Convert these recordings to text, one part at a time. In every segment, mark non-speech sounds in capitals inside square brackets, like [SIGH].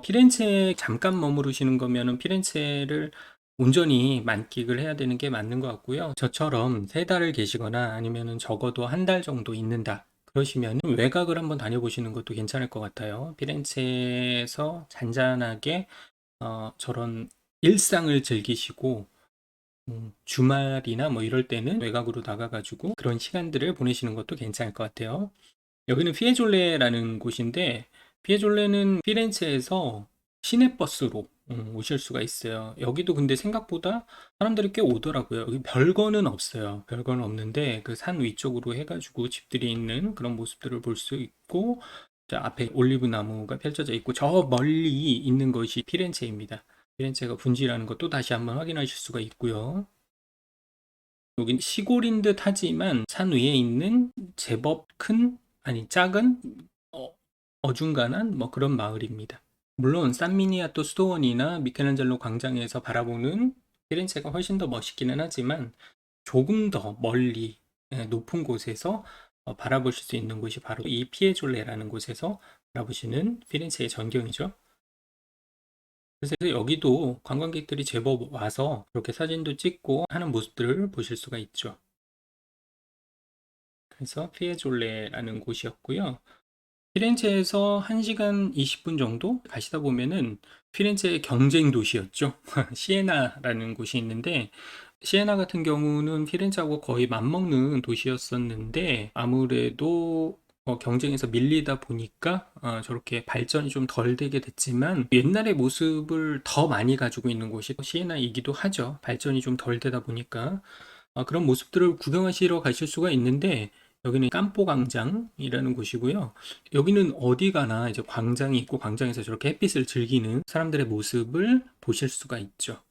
피렌체에 잠깐 머무르시는 거면은 피렌체를 온전히 만끽을 해야 되는 게 맞는 것 같고요. 저처럼 세 달을 계시거나 아니면은 적어도 한 달 정도 있는다. 그러시면 외곽을 한번 다녀보시는 것도 괜찮을 것 같아요. 피렌체에서 잔잔하게 어, 저런 일상을 즐기시고 음, 주말이나 뭐 이럴 때는 외곽으로 나가가지고 그런 시간들을 보내시는 것도 괜찮을 것 같아요. 여기는 피에졸레라는 곳인데 피에졸레는 피렌체에서 시내버스로 음, 오실 수가 있어요. 여기도 근데 생각보다 사람들이 꽤 오더라고요. 여기 별거는 없어요. 별거는 없는데 그 산 위쪽으로 해가지고 집들이 있는 그런 모습들을 볼 수 있고 자, 앞에 올리브 나무가 펼쳐져 있고 저 멀리 있는 것이 피렌체입니다. 피렌체가 분지라는 것도 다시 한번 확인하실 수가 있고요. 여긴 시골인 듯 하지만 산 위에 있는 제법 큰 아니 작은 어, 어중간한 뭐 그런 마을입니다. 물론 산미니아토 수도원이나 미켈란젤로 광장에서 바라보는 피렌체가 훨씬 더 멋있기는 하지만 조금 더 멀리 예, 높은 곳에서 어, 바라보실 수 있는 곳이 바로 이 피에졸레라는 곳에서 바라보시는 피렌체의 전경이죠. 그래서 여기도 관광객들이 제법 와서 그렇게 사진도 찍고 하는 모습들을 보실 수가 있죠. 그래서 피에졸레라는 곳이었고요. 피렌체에서 1시간 20분 정도 가시다 보면은 피렌체의 경쟁 도시였죠. [LAUGHS] 시에나라는 곳이 있는데 시에나 같은 경우는 피렌체하고 거의 맞먹는 도시였었는데 아무래도 어, 경쟁에서 밀리다 보니까 어, 저렇게 발전이 좀 덜 되게 됐지만 옛날의 모습을 더 많이 가지고 있는 곳이 시에나이기도 하죠. 발전이 좀 덜 되다 보니까 어, 그런 모습들을 구경하시러 가실 수가 있는데 여기는 깜포 광장이라는 곳이고요. 여기는 어디 가나 이제 광장이 있고 광장에서 저렇게 햇빛을 즐기는 사람들의 모습을 보실 수가 있죠.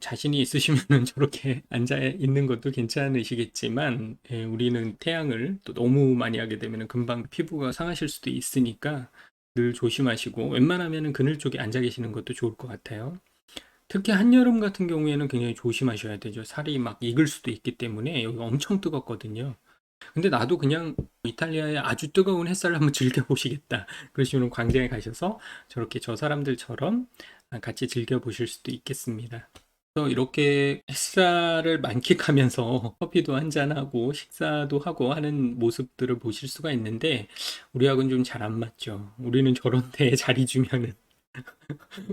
자신이 있으시면 [LAUGHS] 저렇게 앉아 있는 것도 괜찮으시겠지만 예, 우리는 태양을 또 너무 많이 하게 되면 금방 피부가 상하실 수도 있으니까 늘 조심하시고 웬만하면 그늘 쪽에 앉아 계시는 것도 좋을 것 같아요. 특히 한여름 같은 경우에는 굉장히 조심하셔야 되죠. 살이 막 익을 수도 있기 때문에 여기 엄청 뜨겁거든요. 근데 나도 그냥 이탈리아의 아주 뜨거운 햇살을 한번 즐겨보시겠다. [LAUGHS] 그러시면 광장에 가셔서 저렇게 저 사람들처럼 같이 즐겨보실 수도 있겠습니다. 그래서 이렇게 햇살을 만끽하면서 [LAUGHS] 커피도 한잔하고 식사도 하고 하는 모습들을 보실 수가 있는데 우리하고는 좀 잘 안 맞죠. 우리는 저런 [LAUGHS] 데에 자리 주면은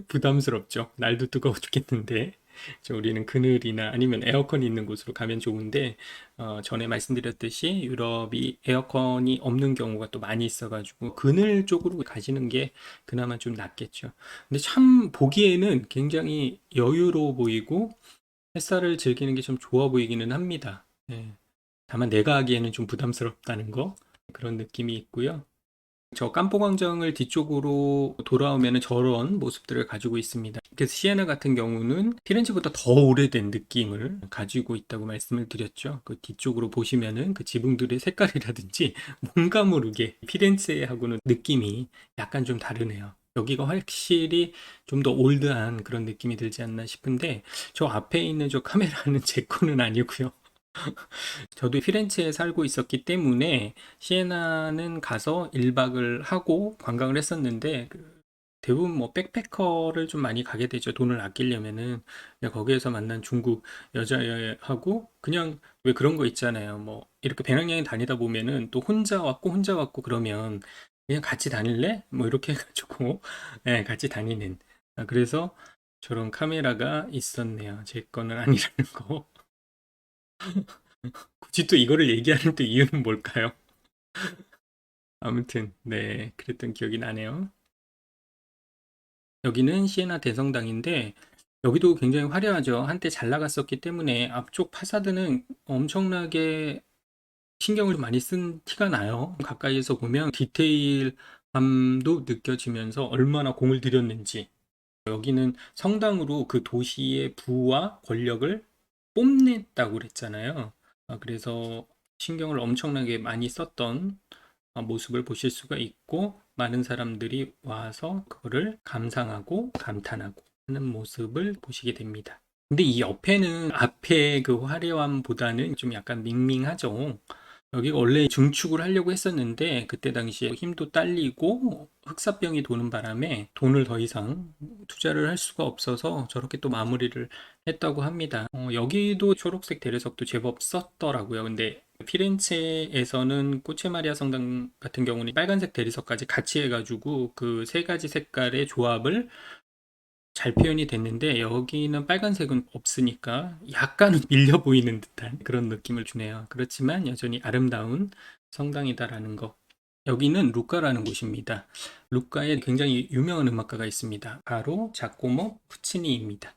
부담스럽죠. 날도 뜨거워 죽겠는데. 저 우리는 그늘이나 아니면 에어컨이 있는 곳으로 가면 좋은데 어, 전에 말씀드렸듯이 유럽이 에어컨이 없는 경우가 또 많이 있어가지고 그늘 쪽으로 가시는 게 그나마 좀 낫겠죠. 근데 참 보기에는 굉장히 여유로워 보이고 햇살을 즐기는 게 좀 좋아 보이기는 합니다. 예. 다만 내가 하기에는 좀 부담스럽다는 거 그런 느낌이 있고요. 저 깜포광장을 뒤쪽으로 돌아오면 저런 모습들을 가지고 있습니다. 그래서 시에나 같은 경우는 피렌체보다 더 오래된 느낌을 가지고 있다고 말씀을 드렸죠. 그 뒤쪽으로 보시면은 그 지붕들의 색깔이라든지 [LAUGHS] 뭔가 모르게 피렌체하고는 느낌이 약간 좀 다르네요. 여기가 확실히 좀 더 올드한 그런 느낌이 들지 않나 싶은데 저 앞에 있는 저 카메라는 [LAUGHS] 제 거는 아니고요. 저도 피렌체에 살고 있었기 때문에 시에나는 가서 1박을 하고 관광을 했었는데 그 대부분 뭐 백패커를 좀 많이 가게 되죠. 돈을 아끼려면은 거기에서 만난 중국 여자하고 그냥 왜 그런 거 있잖아요. 뭐 이렇게 배낭여행 다니다 보면은 또 혼자 왔고 혼자 왔고 그러면 그냥 같이 다닐래? 뭐 이렇게 [LAUGHS] 해가지고 네, 같이 다니는. 아, 그래서 저런 카메라가 있었네요. 제 거는 아니라는 거. [LAUGHS] 굳이 또 이거를 얘기하는 또 이유는 뭘까요? [LAUGHS] 아무튼 네 그랬던 기억이 나네요. 여기는 시에나 대성당인데 여기도 굉장히 화려하죠. 한때 잘 나갔었기 때문에 앞쪽 파사드는 엄청나게 신경을 많이 쓴 티가 나요. 가까이에서 보면 디테일함도 느껴지면서 얼마나 공을 들였는지. 여기는 성당으로 그 도시의 부와 권력을 뽐냈다고 그랬잖아요. 아, 그래서 신경을 엄청나게 많이 썼던 아, 모습을 보실 수가 있고 많은 사람들이 와서 그거를 감상하고 감탄하고 하는 모습을 보시게 됩니다. 근데 이 옆에는 앞에 그 화려함보다는 좀 약간 밍밍하죠. 여기가 원래 증축을 하려고 했었는데 그때 당시에 힘도 딸리고 흑사병이 도는 바람에 돈을 더 이상 투자를 할 수가 없어서 저렇게 또 마무리를 했다고 합니다. 어, 여기도 초록색 대리석도 제법 썼더라고요. 근데 피렌체에서는 꼬체마리아 성당 같은 경우는 빨간색 대리석까지 같이 해가지고 그 세 가지 색깔의 조합을 잘 표현이 됐는데 여기는 빨간색은 없으니까 약간은 [LAUGHS] 밀려 보이는 듯한 그런 느낌을 주네요. 그렇지만 여전히 아름다운 성당이다라는 거. 여기는 루카라는 곳입니다. 루카에 굉장히 유명한 음악가가 있습니다. 바로 자코모 푸치니입니다.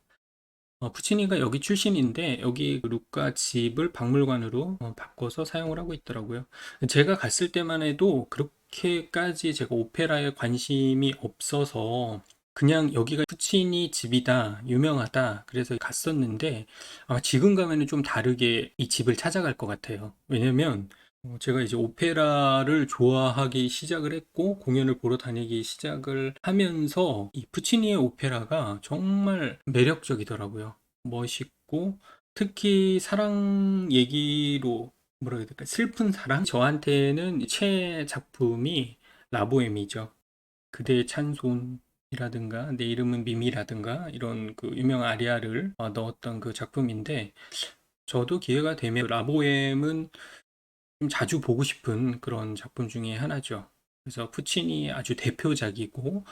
어, 푸치니가 여기 출신인데 여기 그 루카 집을 박물관으로 어, 바꿔서 사용을 하고 있더라고요. 제가 갔을 때만 해도 그렇게까지 제가 오페라에 관심이 없어서 그냥 여기가 푸치니 집이다, 유명하다, 그래서 갔었는데 아마 지금 가면은 좀 다르게 이 집을 찾아갈 것 같아요. 왜냐면 어, 제가 이제 오페라를 좋아하기 시작을 했고 공연을 보러 다니기 시작을 하면서 이 푸치니의 오페라가 정말 매력적이더라고요. 멋있고 특히 사랑 얘기로 뭐라 해야 될까? 슬픈 사랑? 저한테는 최 작품이 라보엠이죠. 그대의 찬송 이라든가 내 이름은 미미라든가 이런 그 유명 아리아를 어, 넣었던 그 작품인데 저도 기회가 되면 라보엠은 좀 자주 보고 싶은 그런 작품 중에 하나죠. 그래서 푸치니 아주 대표작이고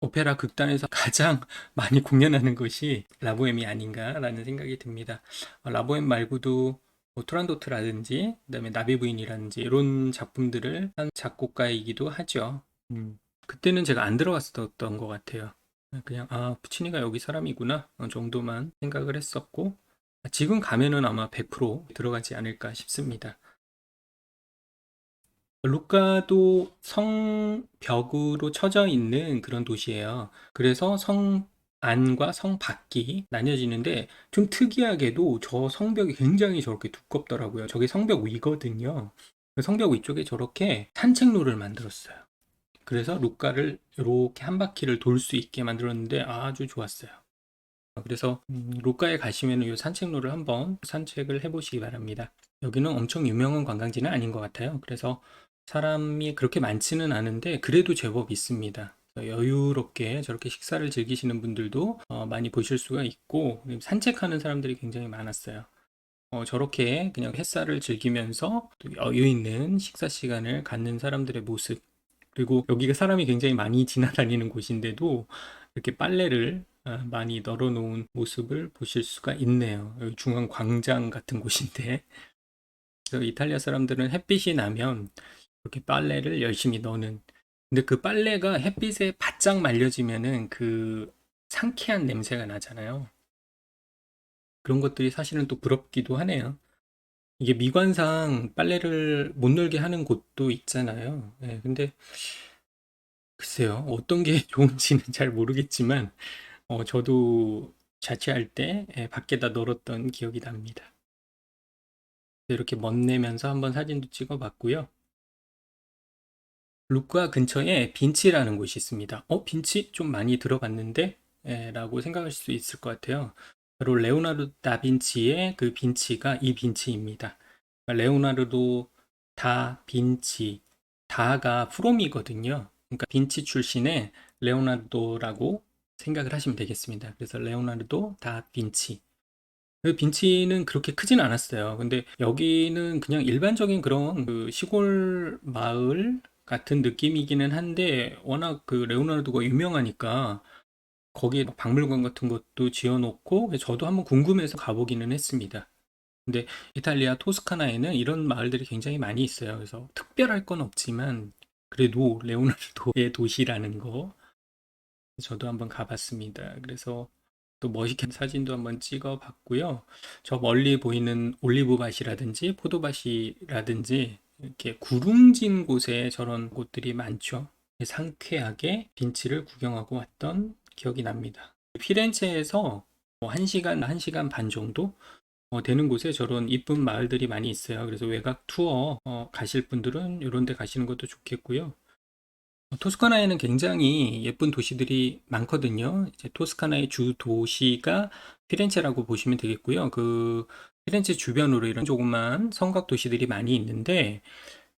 오페라 극단에서 [LAUGHS] 가장 많이 공연하는 것이 라보엠이 아닌가라는 생각이 듭니다. 어, 라보엠 말고도 뭐 투란도트라든지 그다음에 나비 부인이라든지 이런 작품들을 한 작곡가이기도 하죠. 음, 그때는 제가 안 들어갔었던 것 같아요. 그냥 아 푸치니가 여기 사람이구나 어, 정도만 생각을 했었고 지금 가면은 아마 100% 들어가지 않을까 싶습니다. 루카도 성벽으로 쳐져 있는 그런 도시예요. 그래서 성 안과 성 밖이 나뉘어지는데 좀 특이하게도 저 성벽이 굉장히 저렇게 두껍더라고요. 저게 성벽 위거든요. 그 성벽 위쪽에 저렇게 산책로를 만들었어요. 그래서 루카를 이렇게 한 바퀴를 돌 수 있게 만들었는데 아주 좋았어요. 그래서 음, 루카에 가시면 이 산책로를 한번 산책을 해보시기 바랍니다. 여기는 엄청 유명한 관광지는 아닌 것 같아요. 그래서 사람이 그렇게 많지는 않은데 그래도 제법 있습니다. 여유롭게 저렇게 식사를 즐기시는 분들도 어, 많이 보실 수가 있고 산책하는 사람들이 굉장히 많았어요. 어, 저렇게 그냥 햇살을 즐기면서 또 여유 있는 식사 시간을 갖는 사람들의 모습 그리고 여기가 사람이 굉장히 많이 지나다니는 곳인데도 이렇게 빨래를 어, 많이 널어놓은 모습을 보실 수가 있네요. 중앙 광장 같은 곳인데 그래서 이탈리아 사람들은 햇빛이 나면 이렇게 빨래를 열심히 넣는 근데 그 빨래가 햇빛에 바짝 말려지면은 그 상쾌한 냄새가 나잖아요. 그런 것들이 사실은 또 부럽기도 하네요. 이게 미관상 빨래를 못 널게 하는 곳도 있잖아요. 예, 근데 글쎄요, 어떤 게 [LAUGHS] 좋은지는 잘 모르겠지만, 어, 저도 자취할 때 예, 밖에다 널었던 기억이 납니다. 이렇게 멋내면서 한번 사진도 찍어봤고요. 루카 근처에 빈치라는 곳이 있습니다. 어, 빈치 좀 많이 들어봤는데? 예, 라고 생각할 수 있을 것 같아요. 바로 레오나르도 다빈치의 그 빈치가 이 빈치입니다. 그러니까 레오나르도 다 빈치, 다가 프롬이거든요. 그러니까 빈치 출신의 레오나르도라고 생각을 하시면 되겠습니다. 그래서 레오나르도 다 빈치. 그 빈치는 그렇게 크진 않았어요. 근데 여기는 그냥 일반적인 그런 그 시골 마을 같은 느낌이기는 한데 워낙 그 레오나르도가 유명하니까 거기에 박물관 같은 것도 지어놓고 저도 한번 궁금해서 가보기는 했습니다. 근데 이탈리아 토스카나에는 이런 마을들이 굉장히 많이 있어요. 그래서 특별할 건 없지만 그래도 레오나르도의 [LAUGHS] 도시라는 거 저도 한번 가봤습니다. 그래서 또 멋있게 사진도 한번 찍어 봤고요. 저 멀리 보이는 올리브밭이라든지 포도밭이라든지 이렇게 구릉진 곳에 저런 곳들이 많죠. 상쾌하게 빈치를 구경하고 왔던 기억이 납니다. 피렌체에서 뭐 1시간, 1시간 반 정도 어, 되는 곳에 저런 이쁜 마을들이 많이 있어요. 그래서 외곽 투어 어, 가실 분들은 이런 데 가시는 것도 좋겠고요. 어, 토스카나에는 굉장히 예쁜 도시들이 많거든요. 이제 토스카나의 주 도시가 피렌체라고 보시면 되겠고요. 그 피렌체 주변으로 이런 조그만 성곽 도시들이 많이 있는데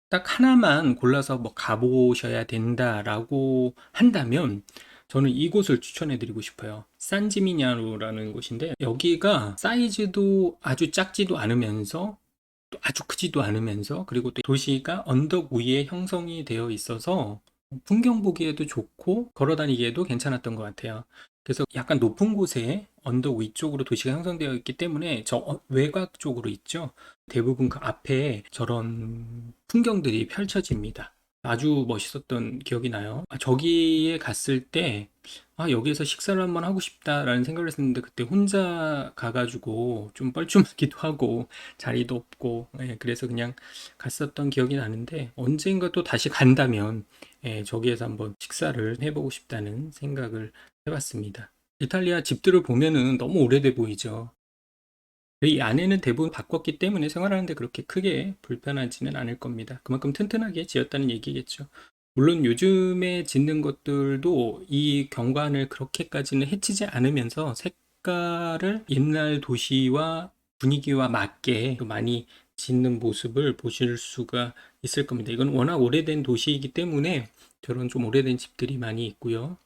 딱 하나만 골라서 뭐 가보셔야 된다라고 한다면 저는 이곳을 추천해 드리고 싶어요. 산지미냐노라는 곳인데 여기가 사이즈도 아주 작지도 않으면서 또 아주 크지도 않으면서 그리고 또 도시가 언덕 위에 형성이 되어 있어서 풍경 보기에도 좋고 걸어 다니기에도 괜찮았던 것 같아요. 그래서 약간 높은 곳에 언덕 위쪽으로 도시가 형성되어 있기 때문에 저 어- 외곽 쪽으로 있죠. 대부분 그 앞에 저런 풍경들이 펼쳐집니다. 아주 멋있었던 기억이 나요. 아, 저기에 갔을 때, 아, 여기에서 식사를 한번 하고 싶다라는 생각을 했었는데, 그때 혼자 가가지고 좀 뻘쭘하기도 [LAUGHS] 하고, 자리도 없고, 예, 그래서 그냥 갔었던 기억이 나는데, 언젠가 또 다시 간다면, 예, 저기에서 한번 식사를 해보고 싶다는 생각을 해봤습니다. 이탈리아 집들을 보면은 너무 오래돼 보이죠. 이 안에는 대부분 바꿨기 때문에 생활하는데 그렇게 크게 불편하지는 않을 겁니다. 그만큼 튼튼하게 지었다는 얘기겠죠. 물론 요즘에 짓는 것들도 이 경관을 그렇게까지는 해치지 않으면서 색깔을 옛날 도시와 분위기와 맞게 또 많이 짓는 모습을 보실 수가 있을 겁니다. 이건 워낙 오래된 도시이기 때문에 저런 좀 오래된 집들이 많이 있고요.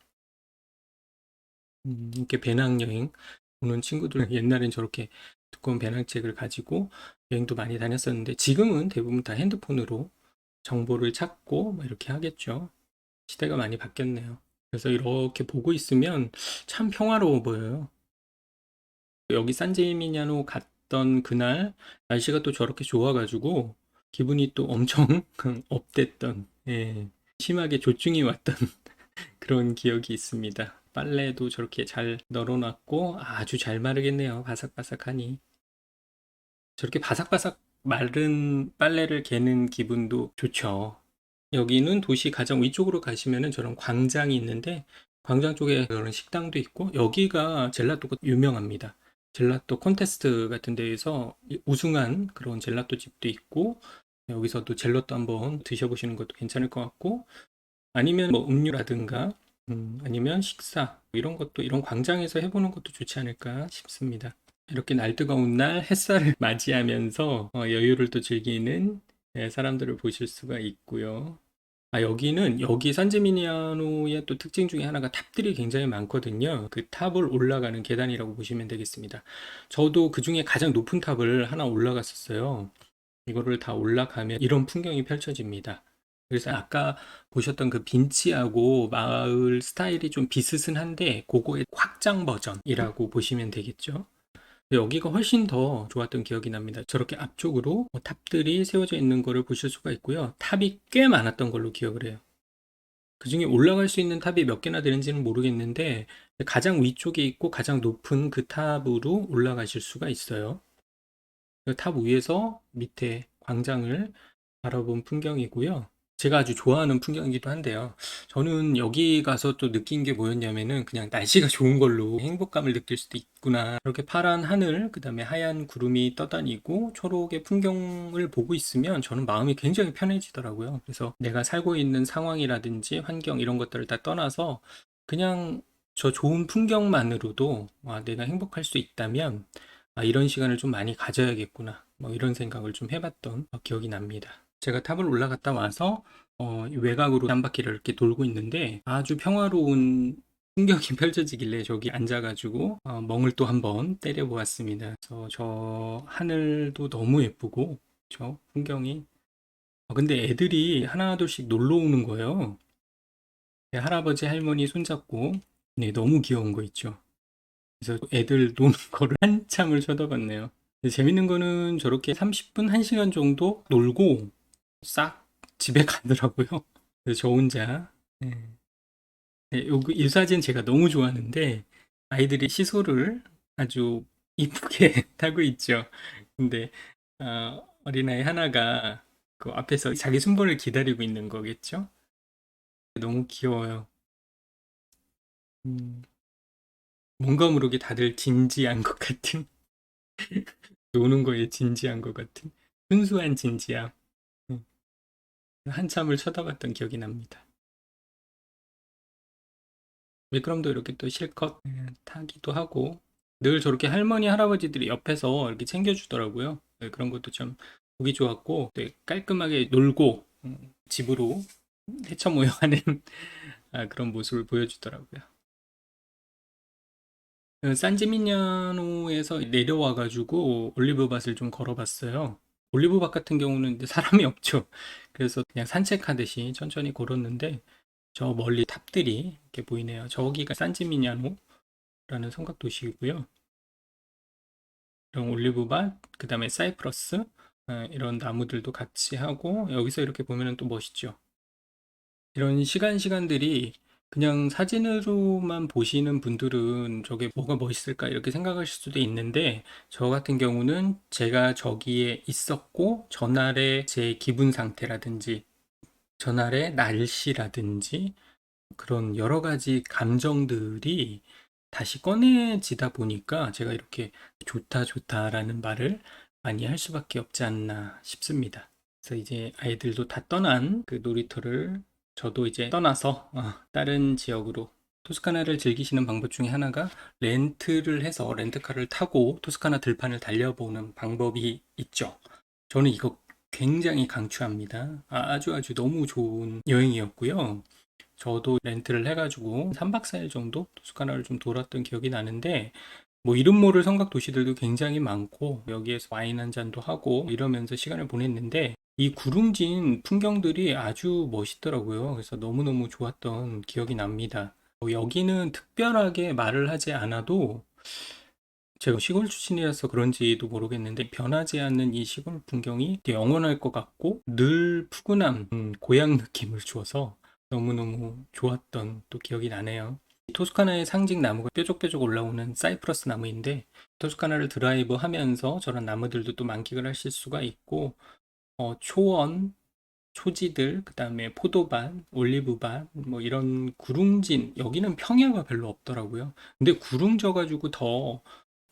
음, 이렇게 배낭여행 오는 친구들 옛날엔 저렇게 두꺼운 배낭책을 가지고 여행도 많이 다녔었는데 지금은 대부분 다 핸드폰으로 정보를 찾고 뭐 이렇게 하겠죠. 시대가 많이 바뀌었네요. 그래서 이렇게 보고 있으면 참 평화로워 보여요. 여기 산제미냐노 갔던 그날 날씨가 또 저렇게 좋아가지고 기분이 또 엄청 [LAUGHS] 업됐던 예, 심하게 조증이 왔던 [LAUGHS] 그런 기억이 있습니다. 빨래도 저렇게 잘 널어놨고 아주 잘 마르겠네요. 바삭바삭하니. 저렇게 바삭바삭 마른 빨래를 개는 기분도 좋죠. 여기는 도시 가장 위쪽으로 가시면은 저런 광장이 있는데 광장 쪽에 그런 식당도 있고 여기가 젤라또가 유명합니다. 젤라또 콘테스트 같은 데에서 우승한 그런 젤라또 집도 있고 여기서도 젤라또 한번 드셔보시는 것도 괜찮을 것 같고 아니면 뭐 음료라든가 음, 아니면 식사 이런 것도 이런 광장에서 해보는 것도 좋지 않을까 싶습니다. 이렇게 날 뜨거운 날 햇살을 [LAUGHS] 맞이하면서 어, 여유를 또 즐기는 예, 사람들을 보실 수가 있고요. 아, 여기는 여기 산지미니아노의 또 특징 중에 하나가 탑들이 굉장히 많거든요. 그 탑을 올라가는 계단이라고 보시면 되겠습니다. 저도 그 중에 가장 높은 탑을 하나 올라갔었어요. 이거를 다 올라가면 이런 풍경이 펼쳐집니다. 그래서 아까 보셨던 그 빈치하고 마을 스타일이 좀 비슷한데 그거의 확장 버전이라고 보시면 되겠죠. 여기가 훨씬 더 좋았던 기억이 납니다. 저렇게 앞쪽으로 뭐 탑들이 세워져 있는 거를 보실 수가 있고요. 탑이 꽤 많았던 걸로 기억을 해요. 그 중에 올라갈 수 있는 탑이 몇 개나 되는지는 모르겠는데 가장 위쪽에 있고 가장 높은 그 탑으로 올라가실 수가 있어요. 그 탑 위에서 밑에 광장을 바라본 풍경이고요. 제가 아주 좋아하는 풍경이기도 한데요. 저는 여기 가서 또 느낀 게 뭐였냐면은 그냥 날씨가 [LAUGHS] 좋은 걸로 행복감을 느낄 수도 있구나. 이렇게 파란 하늘, 그 다음에 하얀 구름이 떠다니고 초록의 풍경을 보고 있으면 저는 마음이 굉장히 편해지더라고요. 그래서 내가 살고 있는 상황이라든지 환경 이런 것들을 다 떠나서 그냥 저 좋은 풍경만으로도 와, 내가 행복할 수 있다면 아, 이런 시간을 좀 많이 가져야겠구나. 뭐 이런 생각을 좀 해봤던 기억이 납니다. 제가 탑을 올라갔다 와서 어, 외곽으로 한 바퀴를 이렇게 돌고 있는데 아주 평화로운 풍경이 [LAUGHS] 펼쳐지길래 저기 앉아가지고 어, 멍을 또 한번 때려보았습니다. 그래서 저 하늘도 너무 예쁘고 저 풍경이 어, 근데 애들이 하나둘씩 놀러 오는 거예요. 네, 할아버지 할머니 손잡고 네, 너무 귀여운 거 있죠. 그래서 애들 노는 [LAUGHS] 거를 한참을 쳐다봤네요. 재밌는 거는 저렇게 30분, 1시간 정도 놀고 싹 집에 가더라고요. 그래서 저 혼자. 네. 네, 요, 이 사진 제가 너무 좋아하는데 아이들이 시소를 아주 이쁘게 [LAUGHS] 타고 있죠. 근데 어, 어린아이 하나가 그 앞에서 자기 순번을 기다리고 있는 거겠죠? 너무 귀여워요. 음, 뭔가 모르게 다들 진지한 것 같은 [LAUGHS] 노는 거에 진지한 것 같은 순수한 진지함. 음, 한참을 쳐다봤던 기억이 납니다. 미끄럼도 이렇게 또 실컷 예, 타기도 하고 늘 저렇게 할머니, 할아버지들이 옆에서 이렇게 챙겨주더라고요. 네, 그런 것도 참 보기 좋았고, 네, 깔끔하게 놀고 음, 집으로 헤쳐 모여가는 아, 그런 모습을 보여주더라고요. 그 산지미냐노에서 내려와가지고 올리브밭을 좀 걸어봤어요. 올리브밭 같은 경우는 이제 사람이 [LAUGHS] 없죠. 그래서 그냥 산책하듯이 천천히 걸었는데 저 멀리 탑들이 이렇게 보이네요. 저기가 산지미냐노라는 성곽 도시이고요. 이런 올리브밭, 그 다음에 사이프러스 아, 이런 나무들도 같이 하고 여기서 이렇게 보면은 또 멋있죠. 이런 시간 시간들이 그냥 사진으로만 보시는 분들은 저게 뭐가 멋있을까 이렇게 생각하실 수도 있는데 저 같은 경우는 제가 저기에 있었고 전날의 제 기분 상태라든지 전날의 날씨라든지 그런 여러 가지 감정들이 다시 꺼내지다 보니까 제가 이렇게 좋다 좋다라는 말을 많이 할 수밖에 없지 않나 싶습니다. 그래서 이제 아이들도 다 떠난 그 놀이터를 저도 이제 떠나서 어, 다른 지역으로 토스카나를 즐기시는 방법 중에 하나가 렌트를 해서 렌트카를 타고 토스카나 들판을 달려보는 방법이 있죠. 저는 이거 굉장히 강추합니다. 아, 아주 아주 너무 좋은 여행이었고요. 저도 렌트를 해가지고 3박 4일 정도 토스카나를 좀 돌았던 기억이 나는데 뭐 이름 모를 성곽 도시들도 굉장히 많고 여기에서 와인 한 잔도 하고 이러면서 시간을 보냈는데 이 구름진 풍경들이 아주 멋있더라고요. 그래서 너무너무 좋았던 기억이 납니다. 뭐 여기는 특별하게 말을 하지 않아도 제가 시골 출신이라서 그런지도 모르겠는데 변하지 않는 이 시골 풍경이 영원할 것 같고 늘 푸근함, 음, 고향 느낌을 주어서 너무너무 좋았던 또 기억이 나네요. 토스카나의 상징 나무가 뾰족뾰족 올라오는 사이프러스 나무인데 토스카나를 드라이브 하면서 저런 나무들도 또 만끽을 하실 수가 있고 어, 초원, 초지들, 그 다음에 포도밭, 올리브밭, 뭐 이런 구릉진, 여기는 평야가 별로 없더라고요. 근데 구릉져가지고 더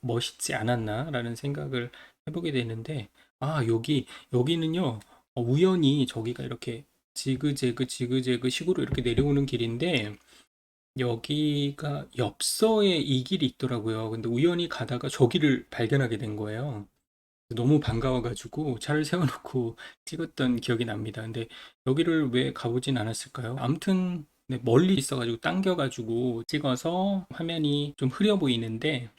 멋있지 않았나라는 생각을 해보게 되는데, 아, 여기, 여기는요, 어, 우연히 저기가 이렇게 지그재그 지그재그 식으로 이렇게 내려오는 길인데, 여기가 엽서에 이 길이 있더라고요. 근데 우연히 가다가 저기를 발견하게 된 거예요. 너무 반가워가지고 차를 [LAUGHS] 세워놓고 찍었던 기억이 납니다. 근데 여기를 왜 가보진 않았을까요? 아무튼 네, 멀리 있어가지고 당겨가지고 찍어서 화면이 좀 흐려 보이는데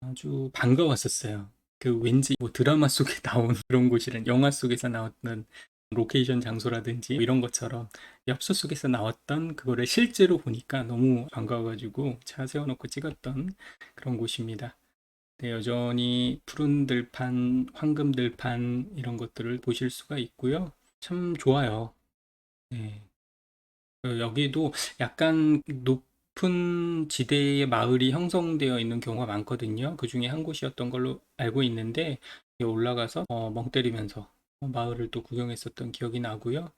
아주 반가웠었어요. 그 왠지 뭐 드라마 속에 [LAUGHS] 나온 그런 곳이란 영화 속에서 나왔던 로케이션 장소라든지 이런 것처럼 엽서 속에서 나왔던 그거를 실제로 보니까 너무 반가워가지고 차 세워놓고 찍었던 그런 곳입니다. 네, 여전히 푸른 들판, 황금 들판 이런 것들을 보실 수가 있고요. 참 좋아요. 네. 어, 여기도 약간 높은 지대의 마을이 형성되어 있는 경우가 많거든요. 그 중에 한 곳이었던 걸로 알고 있는데 올라가서 어, 멍 때리면서 마을을 또 구경했었던 기억이 나고요.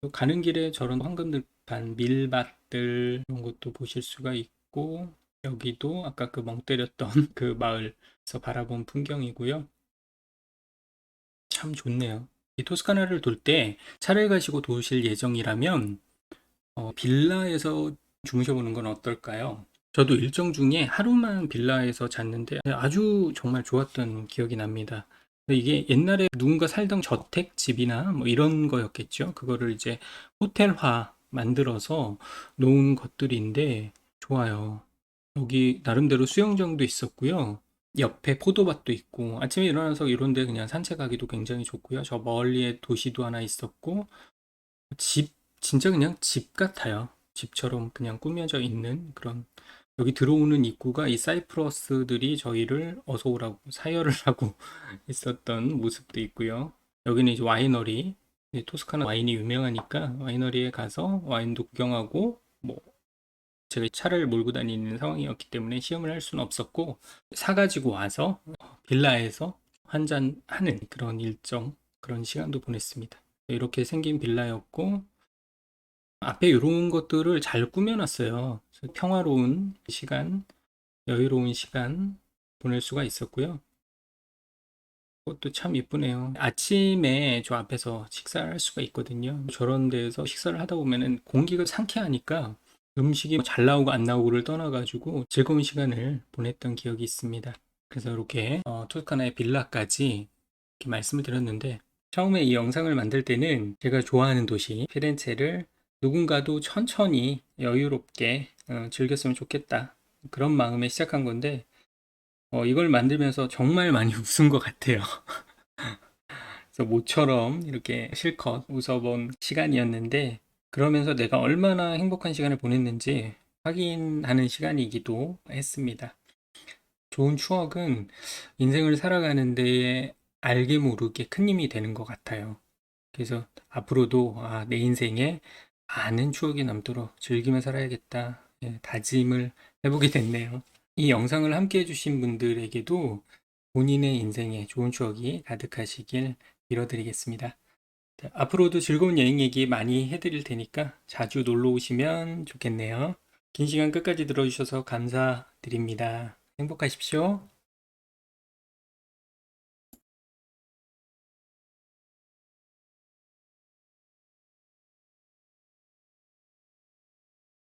또 가는 길에 저런 황금 들판 밀밭들 이런 것도 보실 수가 있고 여기도 아까 그 멍 때렸던 [LAUGHS] 그 마을에서 바라본 풍경이고요. 참 좋네요. 이 토스카나를 돌 때 차를 가시고 도실 예정이라면 어, 빌라에서 주무셔보는 건 어떨까요? 저도 일정 중에 하루만 빌라에서 잤는데 아주 정말 좋았던 기억이 납니다. 이게 옛날에 누군가 살던 저택 집이나 뭐 이런 거였겠죠. 그거를 이제 호텔화 만들어서 놓은 것들인데 좋아요. 여기 나름대로 수영장도 있었고요. 옆에 포도밭도 있고 아침에 일어나서 이런 데 그냥 산책하기도 굉장히 좋고요. 저 멀리에 도시도 하나 있었고 집 진짜 그냥 집 같아요. 집처럼 그냥 꾸며져 있는 그런 여기 들어오는 입구가 이 사이프러스들이 저희를 어서 오라고 사열을 [LAUGHS] 하고 있었던 모습도 있고요. 여기는 이제 와이너리 토스카나 와인이 유명하니까 와이너리에 가서 와인도 구경하고 뭐 제가 차를 몰고 다니는 상황이었기 때문에 시음을 할 수는 없었고 사가지고 와서 빌라에서 한잔 하는 그런 일정 그런 시간도 보냈습니다. 이렇게 생긴 빌라였고 앞에 이런 것들을 잘 꾸며놨어요. 평화로운 시간, 여유로운 시간 보낼 수가 있었고요. 그것도 참 이쁘네요. 아침에 저 앞에서 식사를 할 수가 있거든요. 저런 데에서 식사를 하다 보면은 공기가 상쾌하니까 음식이 잘 나오고 안 나오고를 떠나가지고 즐거운 시간을 보냈던 기억이 있습니다. 그래서 이렇게 어, 토스카나의 빌라까지 이렇게 말씀을 드렸는데 처음에 이 영상을 만들 때는 제가 좋아하는 도시 피렌체를 누군가도 천천히 여유롭게 어, 즐겼으면 좋겠다 그런 마음에 시작한 건데 어, 이걸 만들면서 정말 많이 [LAUGHS] 웃은 것 같아요. 그래서 모처럼 이렇게 실컷 웃어본 시간이었는데 그러면서 내가 얼마나 행복한 시간을 보냈는지 확인하는 시간이기도 했습니다. 좋은 추억은 인생을 살아가는 데에 알게 모르게 큰 힘이 되는 것 같아요. 그래서 앞으로도 아, 내 인생에 많은 추억이 남도록 즐기며 살아야겠다. 예, 다짐을 해보게 됐네요. 이 영상을 함께 해주신 분들에게도 본인의 인생에 좋은 추억이 가득하시길 빌어드리겠습니다. 자, 앞으로도 즐거운 여행 얘기 많이 해드릴 테니까 자주 놀러 오시면 좋겠네요. 긴 시간 끝까지 들어주셔서 감사드립니다. 행복하십시오.